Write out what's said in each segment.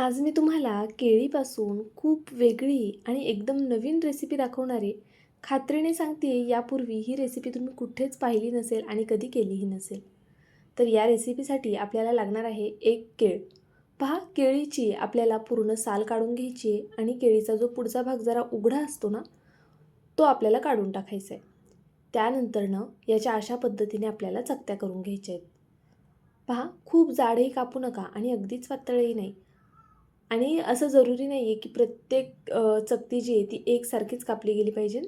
आज मी तुम्हाला केळीपासून खूप वेगळी आणि एकदम नवीन रेसिपी दाखवणार आहे खात्रीने सांगते यापूर्वी ही रेसिपी तुम्ही कुठेच पाहिली नसेल आणि कधी केलीही नसेल. तर या रेसिपीसाठी आपल्याला लागणार आहे एक केळ. पहा केळीची आपल्याला पूर्ण साल काढून घ्यायची आहे आणि केळीचा जो पुढचा भाग जरा उघडा असतो ना तो आपल्याला काढून टाकायचा आहे. त्यानंतरनं याच्या अशा पद्धतीने आपल्याला चकत्या करून घ्यायच्या आहेत. पहा खूप जाडही कापू नका आणि अगदीच पातळही नाही. आणि असं जरुरी नाही आहे की प्रत्येक चकती जी आहे ती एकसारखीच कापली गेली पाहिजे.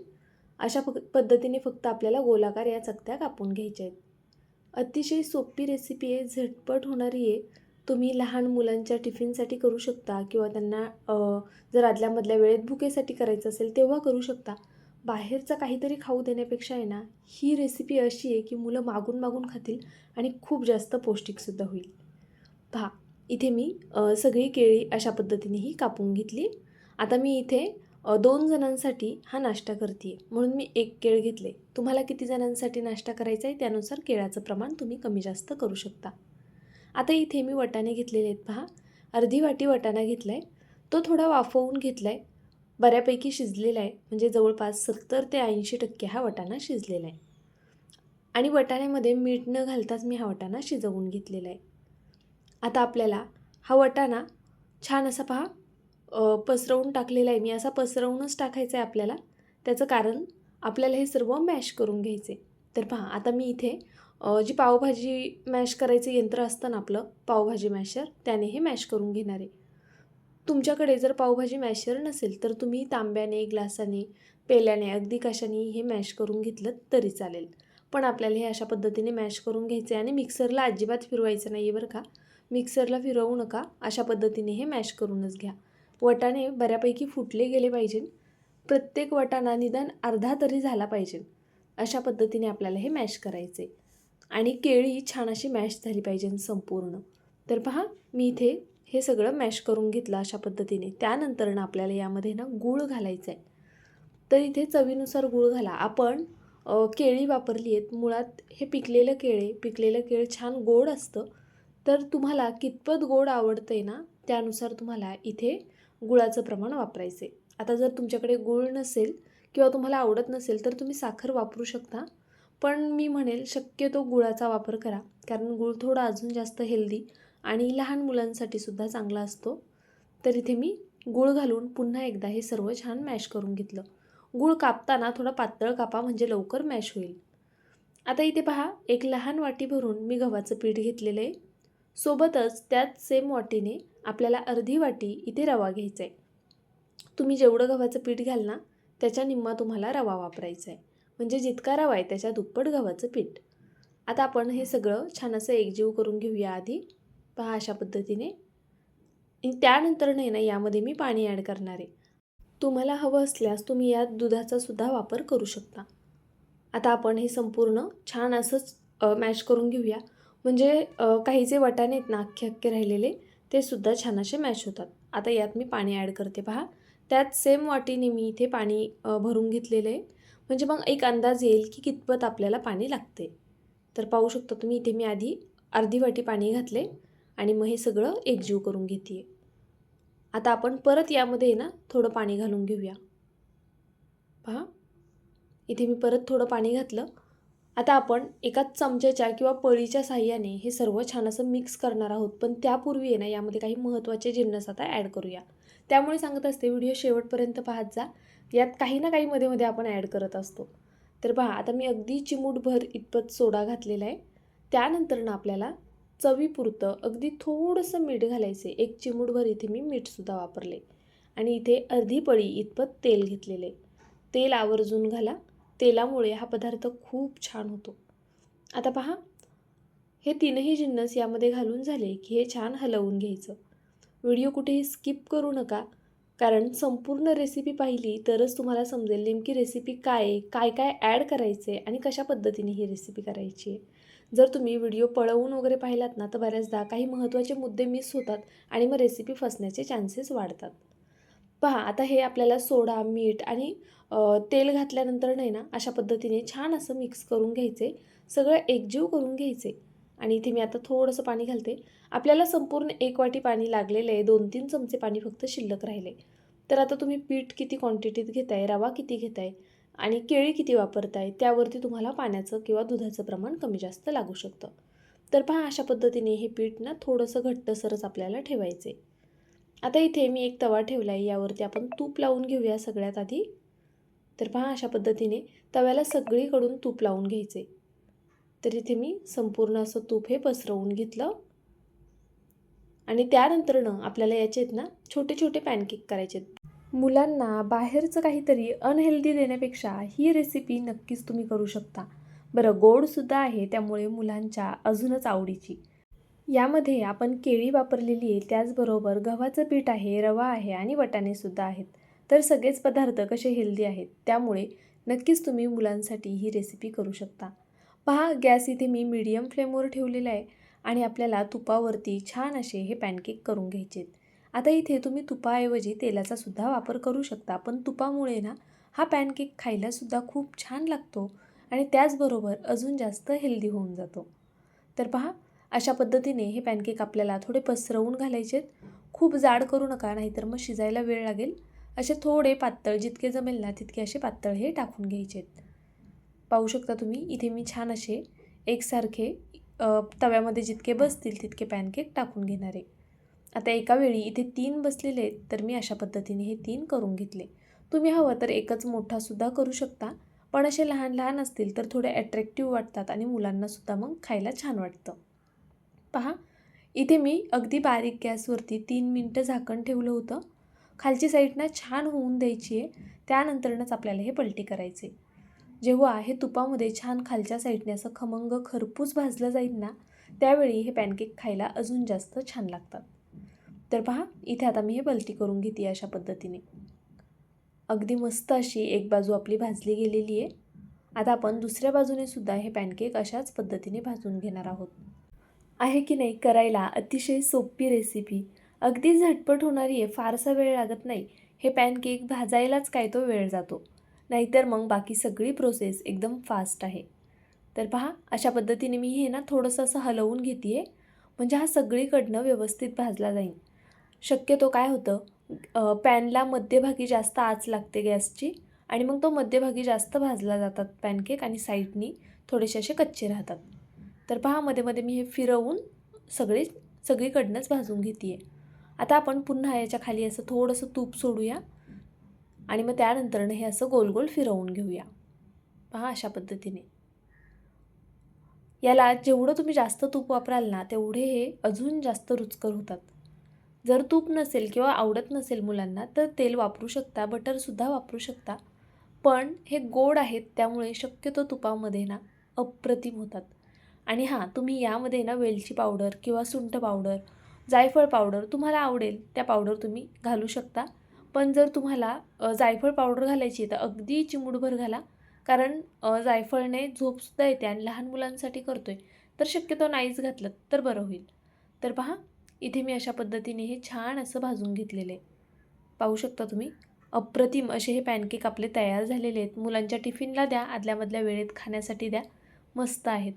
अशा प पद्धतीने फक्त आपल्याला गोलाकार या चकत्या कापून घ्यायच्या आहेत. अतिशय सोपी रेसिपी आहे झटपट होणारी आहे. तुम्ही लहान मुलांच्या टिफिनसाठी करू शकता किंवा त्यांना जर आदल्यामधल्या वेळेत भुकेसाठी करायचं असेल तेव्हा करू शकता. बाहेरचं काहीतरी खाऊ देण्यापेक्षा आहे ना ही रेसिपी अशी आहे की मुलं मागून मागून खातील आणि खूप जास्त पौष्टिकसुद्धा होईल. पहा इथे मी सगळी केळी अशा पद्धतीनेही कापून घेतली. आता मी इथे दोन जणांसाठी हा नाश्ता करते म्हणून मी एक केळ घेतले. तुम्हाला किती जणांसाठी नाश्ता करायचा आहे? त्यानुसार केळाचं प्रमाण तुम्ही कमी जास्त करू शकता. आता इथे मी वटाणे घेतलेले आहेत पहा. अर्धी वाटी वटाणा घेतला आहे तो थोडा वाफवून घेतला आहे बऱ्यापैकी शिजलेला आहे. म्हणजे जवळपास सत्तर ते ऐंशी टक्के हा वटाणा शिजलेला आहे. आणि वटाण्यामध्ये मीठ न घालताच मी हा वटाणा शिजवून घेतलेला आहे. आता आपल्याला हा वटाणा छान असा पहा पसरवून टाकलेला आहे. मी असा पसरवूनच टाकायचा आहे आपल्याला. त्याचं कारण आपल्याला हे सर्व मॅश करून घ्यायचे. तर पहा आता मी इथे जी पावभाजी मॅश करायचं यंत्र असतं ना आपलं पावभाजी मॅशर त्याने हे मॅश करून घेणार आहे. तुमच्याकडे जर पावभाजी मॅशर नसेल तर तुम्ही तांब्याने ग्लासाने पेल्याने अगदी कशाने हे मॅश करून घेतलं तरी चालेल. पण आपल्याला हे अशा पद्धतीने मॅश करून घ्यायचे आणि मिक्सरला अजिबात फिरवायचं नाही आहे बरं का. मिक्सरला फिरवू नका. अशा पद्धतीने हे मॅश करूनच घ्या. वटाणे बऱ्यापैकी फुटले गेले पाहिजे. प्रत्येक वटाणा निदान अर्धा तरी झाला पाहिजे. अशा पद्धतीने आपल्याला हे मॅश करायचे. आणि केळी छान अशी मॅश झाली पाहिजे संपूर्ण. तर पहा मी इथे हे सगळं मॅश करून घेतलं अशा पद्धतीने. त्यानंतर ना आपल्याला यामध्ये ना गूळ घालायचं आहे तर इथे चवीनुसार गूळ घाला. आपण केळी वापरली आहेत. मुळात हे पिकलेलं केळे पिकलेलं केळ छान गोड असतं. तर तुम्हाला कितपत गोड आवडतं आहे ना त्यानुसार तुम्हाला इथे गुळाचं प्रमाण वापरायचे आता जर तुमच्याकडे गूळ नसेल किंवा तुम्हाला आवडत नसेल तर तुम्ही साखर वापरू शकता. पण मी म्हणेल शक्यतो गुळाचा वापर करा. कारण गूळ थोडा अजून जास्त हेल्दी आणि लहान मुलांसाठी सुद्धा चांगला असतो. तर इथे मी गूळ घालून पुन्हा एकदा हे सर्व छान मॅश करून घेतलं. गूळ कापताना थोडा पातळ कापा म्हणजे लवकर मॅश होईल. आता इथे पहा एक लहान वाटी भरून मी गव्हाचं पीठ घेतलेलं आहे. सोबतच त्याच सेम वाटीने आपल्याला अर्धी वाटी इथे रवा घ्यायचा आहे तुम्ही जेवढं गव्हाचं पीठ घाल ना त्याच्या निम्मा तुम्हाला रवा वापरायचा आहे म्हणजे जितका रवा आहे त्याच्या दुप्पट गव्हाचं पीठ. आता आपण हे सगळं छान असं एकजीव करून घेऊया आधी. पहा अशा पद्धतीने. त्यानंतर नाही ना यामध्ये मी पाणी ॲड करणार. आहे तुम्हाला हवं असल्यास तुम्ही यात दुधाचा सुद्धा वापर करू शकता. आता आपण हे संपूर्ण छान असंच मॅश करून घेऊया. म्हणजे काही जे वाटाणे आहेत ना अख्खे अख्खे राहिलेले ते सुद्धा छान असे मॅश होतात. आता यात मी पाणी ॲड करते पहा. त्यात सेम वाटीने मी इथे पाणी भरून घेतलेलं आहे. म्हणजे मग एक अंदाज येईल की कितपत आपल्याला पाणी लागते तर पाहू शकता तुम्ही इथे मी आधी अर्धी वाटी पाणी घातले आणि मग हे सगळं एकजीव करून घेते आता आपण परत यामध्ये आहे ना थोडं पाणी घालून घेऊया. पहा. इथे मी परत थोडं पाणी घातलं. आता आपण एका चमच्याच्या किंवा पळीच्या साह्याने हे सर्व छान असं मिक्स करणार आहोत. पण त्यापूर्वी आहे ना यामध्ये काही महत्त्वाचे जिन्नस आता ॲड करूया. त्यामुळे सांगत असते व्हिडिओ शेवटपर्यंत पाहत जा. यात काही ना काही मध्ये मध्ये आपण ॲड करत असतो. तर पहा आता मी अगदी चिमूटभर इतपत सोडा घातलेला आहे. त्यानंतर ना आपल्याला चवीपुरतं अगदी थोडंसं मीठ घालायचं आहे एक चिमूटभर इथे मी मीठसुद्धा वापरले. आणि इथे अर्धी पळी इतपत तेल घेतलेले तेल आवर्जून घाला. तेलामुळे हा पदार्थ खूप छान होतो. आता पहा हे तीनही जिन्नस यामध्ये घालून झाले की हे छान हलवून घ्यायचं. व्हिडिओ कुठेही स्किप करू नका कारण संपूर्ण रेसिपी पाहिली तरच तुम्हाला समजेल नेमकी रेसिपी काय आहे काय काय ॲड करायचे आणि कशा पद्धतीने ही रेसिपी करायची आहे. जर तुम्ही व्हिडिओ पळवून वगैरे पाहिलात ना तर बऱ्याचदा काही महत्त्वाचे मुद्दे मिस होतात आणि मग रेसिपी फसण्याचे चान्सेस वाढतात. पहा आता हे आपल्याला सोडा मीठ आणि तेल घातल्यानंतर नाही ना अशा पद्धतीने छान असं मिक्स करून घ्यायचे. सगळं एकजीव करून घ्यायचे. आणि इथे मी आता थोडंसं पाणी घालते. आपल्याला संपूर्ण एक वाटी पाणी लागलेलं आहे. दोन तीन चमचे पाणी फक्त शिल्लक राहिले. तर आता तुम्ही पीठ किती क्वांटिटीत घेताय रवा किती घेताय आणि केळी किती वापरताय त्यावरती तुम्हाला पाण्याचं किंवा दुधाचं प्रमाण कमी जास्त लागू शकतं. तर पहा अशा पद्धतीने हे पीठ ना थोडंसं घट्टसरच आपल्याला ठेवायचे. आता इथे मी एक तवा ठेवला आहे यावरती आपण तूप लावून घेऊया सगळ्यात आधी. तर पहा अशा पद्धतीने तव्याला सगळीकडून तूप लावून घ्यायचे तर इथे मी संपूर्ण असं तूप हे पसरवून घेतलं. आणि त्यानंतरनं आपल्याला याचेत ना छोटे छोटे पॅनकेक करायचे मुलांना बाहेरचं काहीतरी अनहेल्दी देण्यापेक्षा ही रेसिपी नक्कीच तुम्ही करू शकता. बरं गोडसुद्धा आहे त्यामुळे मुलांच्या अजूनच आवडीची. यामध्ये आपण केळी वापरलेली आहे त्याचबरोबर गव्हाचं पीठ आहे रवा आहे आणि वटाणेसुद्धा आहेत. तर सगळेच पदार्थ कसे हेल्दी आहेत त्यामुळे नक्कीच तुम्ही मुलांसाठी ही रेसिपी करू शकता. पहा गॅस इथे मी मीडियम फ्लेमवर ठेवलेला आहे आणि आपल्याला तुपावरती छान असे हे पॅनकेक करून घ्यायचे आहेत आता इथे तुम्ही तुपाऐवजी तेलाचा सुद्धा वापर करू शकता पण तुपामुळे ना हा पॅनकेक खायलासुद्धा खूप छान लागतो आणि त्याचबरोबर अजून जास्त हेल्दी होऊन जातो. तर पहा अशा पद्धतीने हे पॅनकेक आपल्याला थोडे पसरवून घालायचे आहेत. खूप जाड करू नका नाहीतर मग शिजायला वेळ लागेल. असे थोडे पातळ जितके जमेल ना तितके असे पातळ हे टाकून घ्यायचे आहेत. पाहू शकता तुम्ही इथे मी छान असे एकसारखे तव्यामध्ये जितके बसतील तितके पॅनकेक टाकून घेणार आहे. आता एका वेळी इथे तीन बसलेले आहेत तर मी अशा पद्धतीने हे तीन करून घेतले. तुम्ही हवं तर एकच मोठासुद्धा करू शकता पण असे लहान लहान असतील तर थोडे ॲट्रॅक्टिव्ह वाटतात आणि मुलांनासुद्धा मग खायला छान वाटतं. पहा. इथे मी अगदी बारीक गॅसवरती तीन मिनटं झाकण ठेवलं होतं. खालची साईडनं छान होऊन द्यायची आहे. त्यानंतरनंच आपल्याला हे पलटी करायचे. जेव्हा हे तुपामध्ये छान खालच्या साईडने असं खमंग खरपूस भाजलं जाईल ना त्यावेळी हे पॅनकेक खायला अजून जास्त छान लागतात. तर पहा इथे आता मी हे पलटी करून घेते अशा पद्धतीने. अगदी मस्त अशी एक बाजू आपली भाजली गेलेली आहे. आता आपण दुसऱ्या बाजूने सुद्धा हे पॅनकेक अशाच पद्धतीने भाजून घेणार आहोत. आहे की नाही करायला अतिशय सोपी रेसिपी अगदी झटपट होणारी आहे फारसा वेळ लागत नाही. हे पॅनकेक भाजायलाच काय तो वेळ जातो. नाहीतर मग बाकी सगळी प्रोसेस एकदम फास्ट आहे. तर पहा अशा पद्धतीने मी हे ना थोडंसं असं हलवून घेते आहे म्हणजे हा सगळीकडनं व्यवस्थित भाजला जाईल. शक्यतो काय होतं पॅनला मध्यभागी जास्त आच लागते गॅसची आणि मग तो मध्यभागी जास्त भाजला जातात पॅनकेक आणि साईडनी थोडेसे असे कच्चे राहतात. तर पहा मध्ये मध्ये मी हे फिरवून सगळे सगळीकडनंच भाजून घेते आहे आता आपण पुन्हा याच्या खाली असं थोडंसं तूप सोडूया आणि मग त्यानंतरनं हे असं गोल गोल फिरवून घेऊया. पहा अशा पद्धतीने. याला जेवढं तुम्ही जास्त तूप वापराल ना तेवढे हे अजून जास्त रुचकर होतात. जर तूप नसेल किंवा आवडत नसेल मुलांना तर तेल वापरू शकता बटरसुद्धा वापरू शकता. पण हे गोड आहेत त्यामुळे शक्यतो तुपामध्ये ना अप्रतिम होतात. आणि हां तुम्ही यामध्ये ना वेलची पावडर किंवा सुंठ पावडर जायफळ पावडर तुम्हाला आवडेल त्या पावडर तुम्ही घालू शकता. पण जर तुम्हाला जायफळ पावडर घालायची तर अगदी चिमूडभर घाला. कारण जायफळने झोपसुद्धा येते आणि लहान मुलांसाठी करतो आहे तर शक्यतो नाहीच घातलं तर बरं होईल. तर पहा इथे मी अशा पद्धतीने हे छान असं भाजून घेतलेले पाहू शकता तुम्ही अप्रतिम असे हे पॅनकेक आपले तयार झालेले आहेत. मुलांच्या टिफिनला द्या आदल्यामधल्या वेळेत खाण्यासाठी द्या. मस्त आहेत.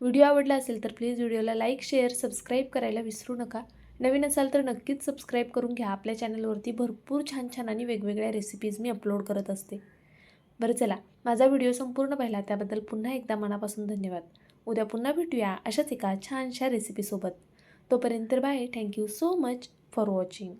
व्हिडिओ आवडला असेल तर प्लीज व्हिडिओला लाईक शेअर सबस्क्राईब करायला विसरू नका. नवीन असाल तर नक्कीच सबस्क्राईब करून घ्या. आपल्या चॅनलवरती भरपूर छान छान आणि वेगवेगळ्या रेसिपीज मी अपलोड करत असते. बरं चला माझा व्हिडिओ संपूर्ण पाहिला. त्याबद्दल पुन्हा एकदा मनापासून धन्यवाद. उद्या पुन्हा भेटूया अशाच एका छानशा रेसिपीसोबत तोपर्यंत bye thank you so much for watching